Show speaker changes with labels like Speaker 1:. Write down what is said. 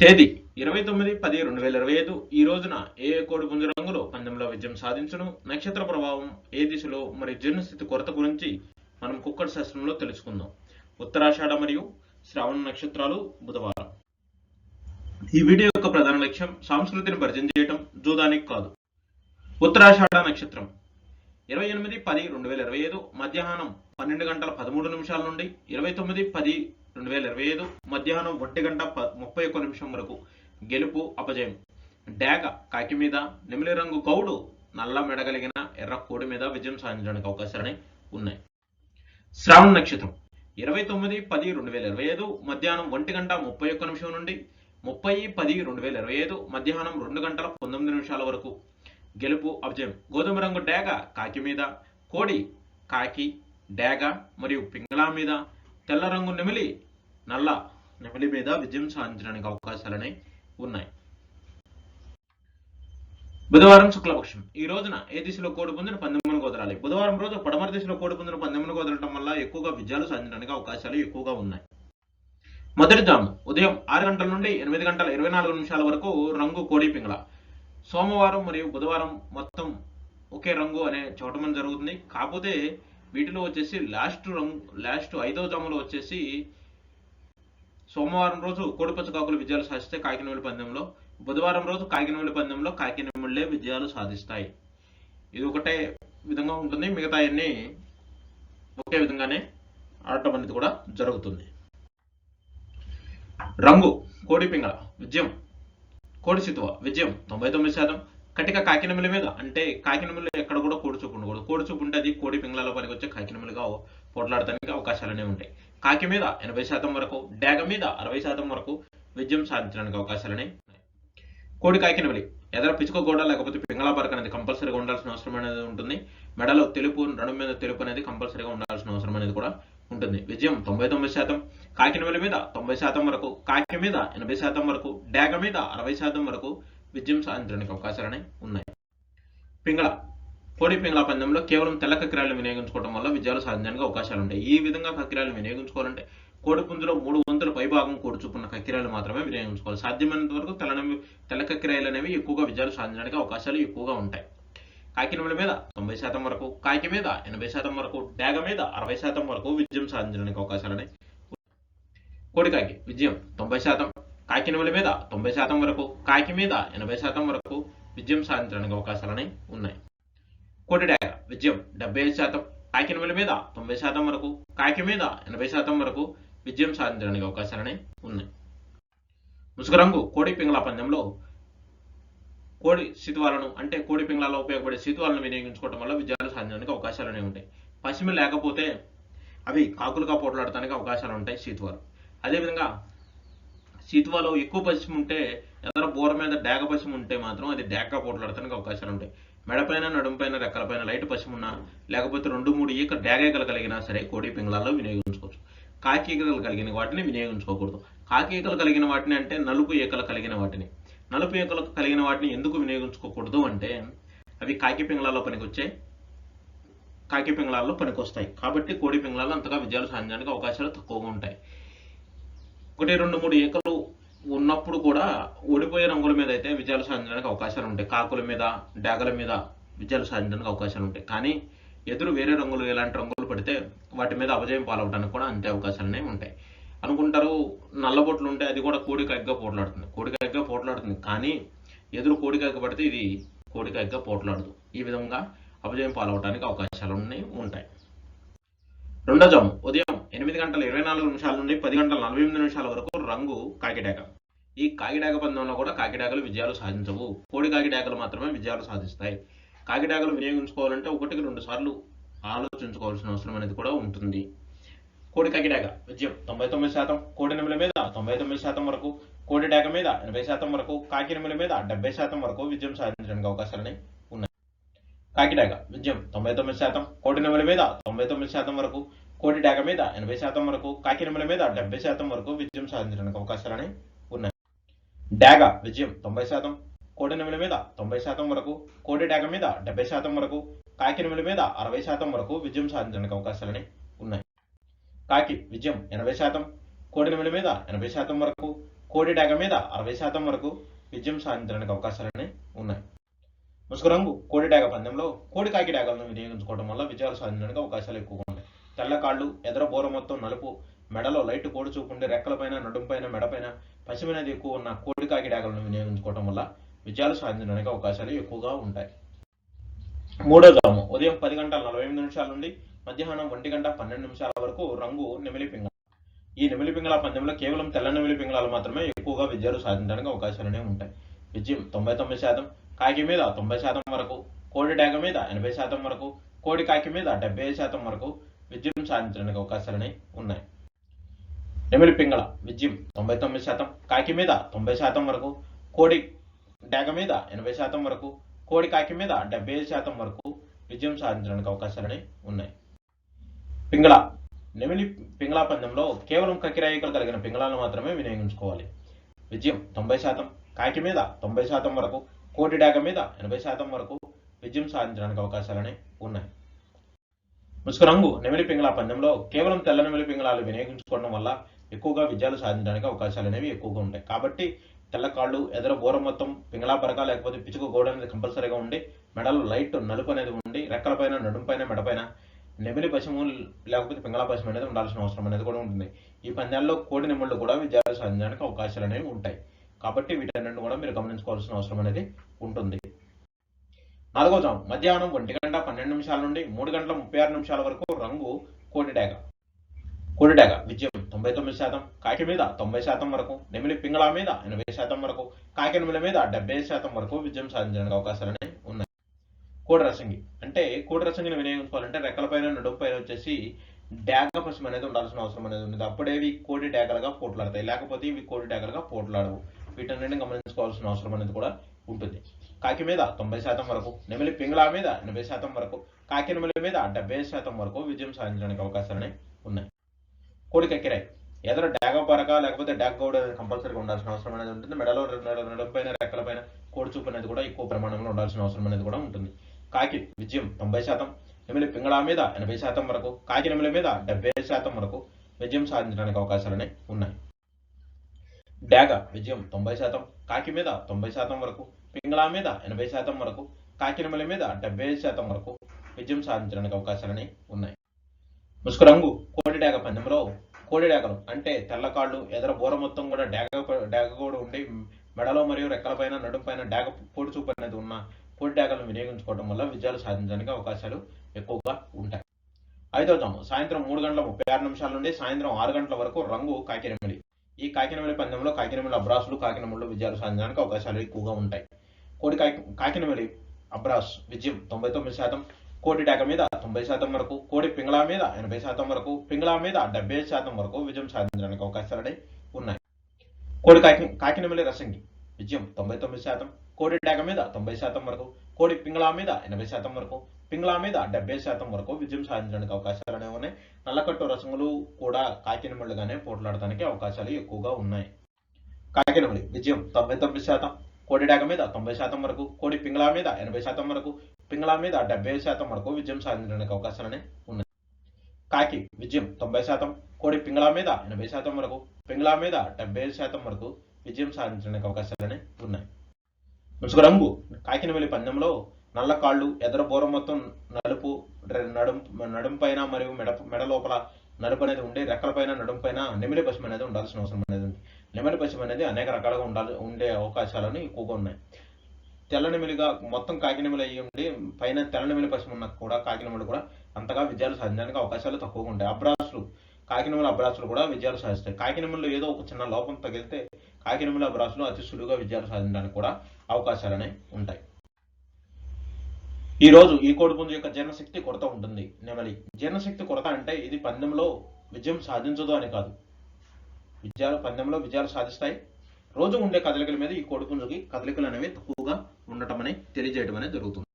Speaker 1: తేదీ ఇరవై తొమ్మిది పది రెండు వేల ఇరవై ఐదు. ఈ రోజున ఏ కోడి పుంజు రంగులో పందెంలో విజయం సాధించను? నక్షత్ర ప్రభావం ఏ దిశలో మరియు జీర్ణస్థితి కొరత గురించి మనం కుక్కడి శాస్త్రంలో తెలుసుకుందాం. ఉత్తరాషాఢ మరియు శ్రావణ నక్షత్రాలు బుధవారం. ఈ వీడియో యొక్క ప్రధాన లక్ష్యం సంస్కృతిని పరిచయం చేయటం జూదానికి కాదు. ఉత్తరాషాఢ నక్షత్రం. ఇరవై ఎనిమిది పది రెండు వేల ఇరవై ఐదు మధ్యాహ్నం పన్నెండు గంటల పదమూడు నిమిషాల నుండి ఇరవై తొమ్మిది పది రెండు వేల ఇరవై ఐదు మధ్యాహ్నం ఒంటి గంట ప ముప్పై ఒక్క నిమిషం వరకు గెలుపు అపజయం. డాగ కాకి మీద నెమిలి రంగు గౌడు నల్ల మెడగలిగిన ఎర్ర కోడి మీద విజయం సాధించడానికి అవకాశాలని ఉన్నాయి. శ్రావణ నక్షత్రం. ఇరవై తొమ్మిది పది రెండు వేల ఇరవై ఐదు మధ్యాహ్నం ఒంటి గంట ముప్పై ఒక్క నిమిషం నుండి ముప్పై పది రెండు వేల ఇరవై ఐదు మధ్యాహ్నం రెండు గంటల పంతొమ్మిది నిమిషాల వరకు గెలుపు అభిజయం గోధుమ రంగు డేగ కాకి మీద కోడి కాకి డేగ మరియు పింగళా మీద తెల్ల రంగు నెమిలి నల్ల నెమిలి మీద విజయం సాధించడానికి అవకాశాలనే ఉన్నాయి. బుధవారం శుక్లపక్షం. ఈ రోజున ఏ దిశలో కోడి పుంజును పందెమ్మను కుదరాలి బుధవారం రోజు పడమర దిశలో కోడి పుంజును పందెమ్మను కుదరటం వల్ల ఎక్కువగా విజయాలు సాధించడానికి అవకాశాలు ఎక్కువగా ఉన్నాయి. మొదటి జాము. ఉదయం ఆరు గంటల నుండి ఎనిమిది గంటల ఇరవై నాలుగు నిమిషాల వరకు రంగు కోడి పింగళ. సోమవారం మరియు బుధవారం మొత్తం ఒకే రంగు అనే చూడటం జరుగుతుంది. కాకపోతే వీటిలో వచ్చేసి లాస్ట్ రంగు లాస్ట్ ఐదవ జమలో వచ్చేసి సోమవారం రోజు కోడిపచ్చకాకులు విజయాలు సాధిస్తే కాకినవేలి పందెంలో బుధవారం రోజు కాకినవేలి పందెంలో కాకినవేళ్ళే విజయాలు సాధిస్తాయి. ఇది ఒకటే విధంగా ఉంటుంది మిగతా అన్ని ఒకే విధంగానే ఆడటం అనేది కూడా జరుగుతుంది. రంగు కోడి పింగళ విజయం. కోడి సితువ విజయం తొంభై తొమ్మిది శాతం. కటిక కాకినముల మీద అంటే కాకినములు ఎక్కడ కూడా కోడి చూపు ఉండకూడదు. కోడి చూపు ఉంటే అది కోడి పింగళలో పనికి వచ్చే కాకినములుగా పోట్లాడటానికి అవకాశాలనే ఉంటాయి. కాకి మీద ఎనభై శాతం వరకు డాగ మీద అరవై శాతం వరకు విజయం సాధించడానికి అవకాశాలనే ఉన్నాయి. కోడి కాకినమిలి ఎదర పిచుక గోడ లేకపోతే పింగళా పరక అనేది కంపల్సరీగా ఉండాల్సిన అవసరం అనేది ఉంటుంది. మెడలో తెలుపు నడుము మీద తెలుపు అనేది కంపల్సరీగా ఉండాల్సిన అవసరం అనేది కూడా ఉంటుంది. విజయం తొంభై తొమ్మిది శాతం. కాకినవెల మీద తొంభై శాతం వరకు కాకి మీద ఎనభై శాతం వరకు డాగ మీద అరవై శాతం వరకు విజయం సాధించడానికి అవకాశాలనే ఉన్నాయి. పింగళ పోటీ పింగళ పందెంలో కేవలం తెల్ల కక్రాలను వినియోగించుకోవడం వల్ల విజయాలు సాధించడానికి అవకాశాలు ఉంటాయి. ఈ విధంగా కక్రాలను వినియోగించుకోవాలంటే కోడిపుంజులో మూడు వంతుల పైభాగం కోడి చూపున్న కక్కిరాలు మాత్రమే వినియోగించుకోవాలి. సాధ్యమైనంత వరకు తెల్లనవి తెల్ల కక్కిరాయలు అనేవి ఎక్కువగా విజయాలు సాధించడానికి అవకాశాలు ఎక్కువగా ఉంటాయి. కాకినముల మీద తొంభై శాతం వరకు కాకి మీద ఎనభై శాతం వరకు డాగ మీద అరవై శాతం వరకు విజయం సాధించడానికి అవకాశాలని కోడికాకి విజయం తొంభై శాతం కాకినవల మీద తొంభై శాతం వరకు కాకి మీద ఎనభై శాతం వరకు విజయం సాధించడానికి అవకాశాలని ఉన్నాయి. కోడి విజయం డెబ్బై ఐదు శాతం కాకినవల మీద తొంభై శాతం వరకు కాకి మీద ఎనభై శాతం వరకు విజయం సాధించడానికి అవకాశాలని ఉన్నాయి. ముసుగురంగు కోడి పింగళ పందెంలో కోడి శీతువాలను అంటే కోడి పింగళాలో ఉపయోగపడే శీతువాలను వినియోగించుకోవడం వల్ల విజయాలు సాధించడానికి అవకాశాలు అనేవి ఉంటాయి. పశ్చిమ లేకపోతే అవి కాకులుగా పోట్లాడటానికి అవకాశాలు ఉంటాయి శీతువాలు. అదేవిధంగా శీతువాలో ఎక్కువ పశ్చిమ ఉంటే ఎదర బోర మీద డేగ పశ్చిమ ఉంటే మాత్రం అది డేగగా పోట్లాడటానికి అవకాశాలు ఉంటాయి. మెడపైన నడుంపైన రెక్కలపైన లైట్ పశ్చిమ ఉన్నా లేకపోతే రెండు మూడు ఈక డేగ ఈకలు కలిగినా సరే కోడి పింగళాల్లో వినియోగించుకోవచ్చు. కాకి ఈకలు కలిగిన వాటిని వినియోగించుకోకూడదు. కాకి ఈకలు కలిగిన వాటిని అంటే నలుపు ఈకలు కలిగిన వాటిని. నలుపు ఈకలు కలిగిన వాటిని ఎందుకు వినియోగించుకోకూడదు అంటే అవి కాకి పింగళాల్లో పనికొచ్చాయి. కాకి పింగళాల్లో పనికొస్తాయి. కాబట్టి కోడి పింగళాలు అంతగా విజయాలు సాధించడానికి అవకాశాలు తక్కువగా ఉంటాయి. ఒకటి రెండు మూడు ఏకలు ఉన్నప్పుడు కూడా ఓడిపోయే రంగుల మీద అయితే విజయాలు సాధించడానికి అవకాశాలు ఉంటాయి. కాకుల మీద డాగల మీద విజయాలు సాధించడానికి అవకాశాలు ఉంటాయి. కానీ ఎదురు వేరే రంగులు ఎలాంటి రంగులు పడితే వాటి మీద అపజయం పాలవడానికి కూడా అంతే అవకాశాలనే ఉంటాయి. అనుకుంటారు నల్లబొట్లు ఉంటే అది కూడా కోడికాయగా పోట్లాడుతుంది. కోడికాయగా పోట్లాడుతుంది. కానీ ఎదురు కోడికాయగా పడితే ఇది కోడికాయగా పోట్లాడదు. ఈ విధంగా అపజయం పాలవడానికి అవకాశాలు ఉన్నాయి ఉంటాయి. రెండో జాము ఉదయం ఎనిమిది గంటల ఇరవై నాలుగు నిమిషాల నుండి పది గంటల నలభై ఎనిమిది నిమిషాల వరకు రంగు కాకిడాక. ఈ కాకిడాక పందెంలో కూడా కాకిడాకలు విజయాలు సాధించవు. కోడి కాకిడాకలు మాత్రమే విజయాలు సాధిస్తాయి. కాకిడాకలు వినియోగించుకోవాలంటే ఒకటికి రెండు సార్లు ఆలోచించుకోవాల్సిన అవసరం అనేది కూడా ఉంటుంది. కోడి కాకిడాక విజయం తొంభై తొమ్మిది శాతం కోడి నెమల మీద తొంభై తొమ్మిది శాతం వరకు కోడి డాక మీద ఎనభై శాతం వరకు కాకి నెమల మీద డెబ్బై శాతం వరకు విజయం సాధించడానికి అవకాశాలని ఉన్నాయి. కాకిడాక విజయం తొంభై తొమ్మిది శాతం కోడి నెమల మీద తొంభై తొమ్మిది శాతం వరకు కోడి డాక మీద ఎనభై శాతం వరకు కాకినమల మీద డెబ్బై శాతం వరకు విజయం సాధించడానికి అవకాశాలని ఉన్నాయి. డాగ విజయం తొంభై శాతం కోడినెమల మీద తొంభై శాతం వరకు కోడి డాగ మీద డెబ్బై శాతం వరకు కాకినెమల మీద అరవై శాతం వరకు విజయం సాధించడానికి అవకాశాలని ఉన్నాయి. కాకి విజయం ఎనభై శాతం కోడి మీద ఎనభై శాతం వరకు కోడి డాగ మీద అరవై శాతం వరకు విజయం సాధించడానికి అవకాశాలని ఉన్నాయి. ముసుగు రంగు కోడి డాగ పందెంలో కోడి కాకి డాగలను వినియోగించుకోవడం వల్ల విజయాలు సాధించడానికి అవకాశాలు ఎక్కువగా తెల్లకాళ్ళు తెల్ల కాళ్ళు ఎదర బోర మొత్తం నలుపు. మెడలో లైట్ కోడి చూపుండి రెక్కలపైన నడుంపైన మెడపైన పసిమినది ఎక్కువ ఉన్న కోడి కాకిడాకలను వినియోగించుకోవడం వల్ల విజయాలు సాధించడానికి అవకాశాలు ఎక్కువగా ఉంటాయి. మూడో జాము. ఉదయం పది గంటల నలభై ఎనిమిది నిమిషాల నుండి మధ్యాహ్నం ఒంటి గంట పన్నెండు నిమిషాల వరకు రంగు నెమిలి పింగళ. ఈ నెమిలి పింగళ పందెంలో కేవలం తెల్ల నెమిలి పింగళాలు మాత్రమే ఎక్కువగా విజయాలు సాధించడానికి అవకాశాలనే ఉంటాయి. విజయం తొంభై తొమ్మిది శాతం కాకి మీద తొంభై శాతం వరకు కోడి డాగ మీద ఎనభై శాతం వరకు కోడి కాకి మీద డెబ్బై శాతం వరకు విజయం సాధించడానికి అవకాశాలని ఉన్నాయి. నెమిలి పింగళ విజయం తొంభై తొమ్మిది శాతం కాకి మీద తొంభై శాతం వరకు కోడి డాగ మీద ఎనభై శాతం వరకు కోడి కాకి మీద డెబ్బై ఐదు శాతం వరకు విజయం సాధించడానికి అవకాశాలని ఉన్నాయి. పింగళ నెమిలి పింగళా పందెంలో కేవలం కకిరాయికలు కలిగిన పింగళాలను మాత్రమే వినియోగించుకోవాలి. విజయం తొంభై శాతం కాకి మీద తొంభై శాతం వరకు కోటి డాగ మీద ఎనభై శాతం వరకు విజయం సాధించడానికి అవకాశాలని ఉన్నాయి. ముసుగు రంగు నెమిలి పింగళ పందెంలో కేవలం తెల్ల నెమిలి పింగళాలు వినియోగించుకోవడం వల్ల ఎక్కువగా విజయాలు సాధించడానికి అవకాశాలు అనేవి ఎక్కువగా ఉంటాయి. కాబట్టి తెల్ల కాళ్ళు ఎదర బోర మొత్తం పింగళా పరక లేకపోతే పిచుకు గోడ అనేది కంపల్సరీగా ఉండి మెడలో లైట్ నలుపు అనేది ఉండి రెక్కలపైన నడుంపైన మెడపైన నెమిలి పశువు లేకపోతే పింగళా పశువు అనేది ఉండాల్సిన అవసరం అనేది కూడా ఉంటుంది. ఈ పందాల్లో కోడి నెమళ్ళు కూడా విజయాలు సాధించడానికి అవకాశాలు అనేవి ఉంటాయి. కాబట్టి వీటన్నింటిని కూడా మీరు గమనించుకోవాల్సిన అవసరం అనేది ఉంటుంది. నాలుగో జాము. మధ్యాహ్నం ఒంటి గంట పన్నెండు నిమిషాల నుండి మూడు గంటల ముప్పై ఆరు నిమిషాల వరకు రంగు కోడి డాగ విజయం తొంభై తొమ్మిది శాతం కాకి మీద తొంభై శాతం వరకు నెమిలి పింగళ మీద ఎనభై శాతం వరకు కాకి మీద డెబ్బై శాతం వరకు విజయం సాధించడానికి అవకాశాలు అనేవి ఉన్నాయి. కోడి రసంగి. అంటే కోడి రసంగిని వినియోగించుకోవాలంటే రెక్కలపైన నడుంపైన వచ్చేసి డాగ పశువు అనేది ఉండాల్సిన అవసరం అనేది ఉంది అప్పుడే ఇవి కోడి డాగలుగా పోట్లాడతాయి. లేకపోతే ఇవి కోడి డాగలుగా పోట్లాడవు. వీటన్నిటిని గమనించుకోవాల్సిన అవసరం అనేది కూడా ఉంటుంది. కాకి మీద తొంభై శాతం వరకు నెమిలి పింగళ మీద ఎనభై శాతం వరకు కాకి నెమిలి మీద డెబ్బై శాతం వరకు విజయం సాధించడానికి అవకాశాలు ఉన్నాయి. కోడి కక్కిరాయి ఎదర డాగ పరక లేకపోతే డాగ్ గౌడ్ కంపల్సరీగా ఉండాల్సిన అవసరం అనేది ఉంటుంది. మెడలో నడుపైన రెక్కలపైన కోడి చూపు అనేది కూడా ఎక్కువ ప్రమాణంలో ఉండాల్సిన అవసరం అనేది కూడా ఉంటుంది. కాకి విజయం తొంభై శాతం నెమిలి పింగళ మీద ఎనభై శాతం వరకు కాకి నెమిలి మీద డెబ్బై శాతం వరకు విజయం సాధించడానికి అవకాశాలనే ఉన్నాయి. డాగ విజయం తొంభై శాతం కాకి మీద తొంభై శాతం వరకు పింగళా మీద ఎనభై శాతం వరకు కాకినమల మీద డెబ్బై శాతం వరకు విజయం సాధించడానికి అవకాశాలని ఉన్నాయి. ముసుగు రంగు కోడి డేగ పందెంలో కోడి డేగలు అంటే తెల్లకాళ్ళు ఎదర బోర మొత్తం కూడా డేగ డేగ కూడా ఉండి మెడలో మరియు రెక్కలపైన నడుంపైన డేగ పొడి చూపు అనేది ఉన్న కోడి డేగలను వినియోగించుకోవడం వల్ల విజయాలు సాధించడానికి అవకాశాలు ఎక్కువగా ఉంటాయి. ఐదో జాము సాయంత్రం మూడు గంటల ముప్పై ఆరు నిమిషాల నుండి సాయంత్రం ఆరు గంటల వరకు రంగు కాకినమిలి ఈ కాకినమిలి పందెంలో కాకినమిలి అబ్రాసులు కాకినమిళ్ళు విజయాలు సాధించడానికి అవకాశాలు ఎక్కువగా ఉంటాయి. కోడి కాకినమిడి అబ్రాస్ విజయం తొంభై తొమ్మిది శాతం కోటి డాక మీద తొంభై శాతం వరకు కోడి పింగళా మీద ఎనభై శాతం వరకు పింగళా మీద డెబ్బై శాతం వరకు విజయం సాధించడానికి అవకాశాలు ఉన్నాయి. కోడి కాకి కాకినమిలి రసంగి విజయం తొంభై తొమ్మిది శాతం కోడి డాక మీద తొంభై శాతం వరకు కోడి పింగళా మీద ఎనభై శాతం వరకు పింగళ మీద డెబ్బై శాతం వరకు విజయం సాధించడానికి అవకాశాలు అనేవి ఉన్నాయి. నల్లకట్టు రసములు కూడా కాకినమిళ్ళుగానే పోట్లాడటానికి అవకాశాలు ఎక్కువగా ఉన్నాయి. కాకినమిడి విజయం తొంభై తొమ్మిది శాతం కోడి డాగ మీద తొంభై శాతం వరకు కోడి పింగళా మీద ఎనభై శాతం వరకు పింగళా మీద డెబ్బై శాతం వరకు విజయం సాధించడానికి అవకాశాలనే ఉన్నాయి. కాకి విజయం తొంభై శాతం కోడి పింగళా మీద ఎనభై శాతం వరకు పింగళా మీద డెబ్బై శాతం వరకు విజయం సాధించడానికి అవకాశాలనే ఉన్నాయి. ముసుగు రంగు కాకినవెల్లి పందెంలో నల్ల కాళ్ళు ఎదర బోర మొత్తం నలుపు నడుం నడుం పైన మరియు మెడ మెడ లోపల నలుపు అనేది ఉండి రెక్కలపైన నడుం పైన నెమిలి పశువు అనేది ఉండాల్సిన అవసరం అనేది ఉంది. లెమన్ పశువు అనేది అనేక రకాలుగా ఉండాలి ఉండే అవకాశాలను ఎక్కువగా ఉన్నాయి. తెల్లనిమిలిగా మొత్తం కాకినెమిలి అయ్యి ఉండి పైన తెల్ల పశ్చిమ ఉన్న కూడా కాకినెమిలి కూడా అంతగా విజయాలు సాధించడానికి అవకాశాలు తక్కువగా ఉంటాయి అబ్రాసులు కాకినెమిలి అబ్రాసులు కూడా విజయాలు సాధిస్తాయి. కాకినెమిలిలో ఏదో ఒక చిన్న లోపం తగిలితే కాకినెమిలి అబ్రాసులు అతి సులువుగా విజయాలు సాధించడానికి కూడా అవకాశాలనే ఉంటాయి. ఈ రోజు ఈ కోడిపుంజు యొక్క జీర్ణశక్తి కొరత ఉంటుంది. నెమలి జీర్ణశక్తి కొరత అంటే ఇది పందెంలో విజయం సాధించదు అని కాదు. విజయాలు పందెంలో విజయాలు సాధిస్తాయి. రోజు ఉండే కదలికల మీద ఈ కోడిపుంజుకి కదలికలు అనేవి తక్కువగా ఉండటం అనేది తెలియజేయడం అనేది జరుగుతుంది.